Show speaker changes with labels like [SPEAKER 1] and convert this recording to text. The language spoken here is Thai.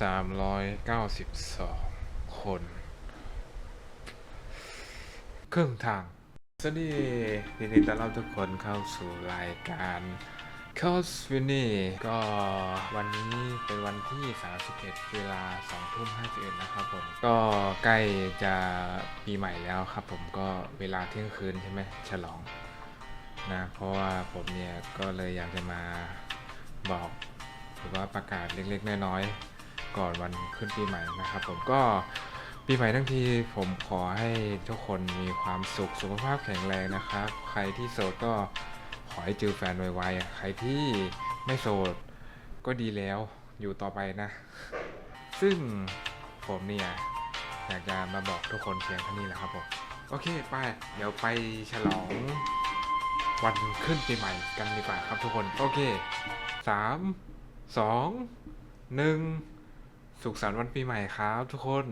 [SPEAKER 1] สามร้อยเก้าสิบสองคน ครึ่งทาง สวัสดียินดีต้อนรับทุกคนเข้าสู่รายการคอสวินี่ก็วันนี้เป็นวันที่ 31 เวลา2ทุ่ม51นะครับผม ก็ใกล้จะปีใหม่แล้วครับผมก็เวลาเที่ยงคืนใช่ไหมฉลองนะ เพราะว่าผมเนี่ยก็เลยอยากจะมาบอกหรือว่าประกาศเล็กๆน้อยๆ ก่อนวันขึ้นปีใหม่นะครับ ผมก็ปีใหม่ทั้งทีผมขอให้ทุกคนมีความสุขสุขภาพแข็งแรงนะครับ ใครที่โสดก็ขอให้เจอแฟนไวๆใครที่ไม่โสดก็ดีแล้วอยู่ต่อไปนะ ซึ่งผมเนี่ยอยากจะมาบอกทุกคนเพียงเท่านี้แหละครับผม โอเคไปเดี๋ยวไปฉลองวันขึ้นปีใหม่กันดีกว่าครับทุกคน โอเคสามสองหนึ่ง สุขสันต์วันปีใหม่ครับทุกคน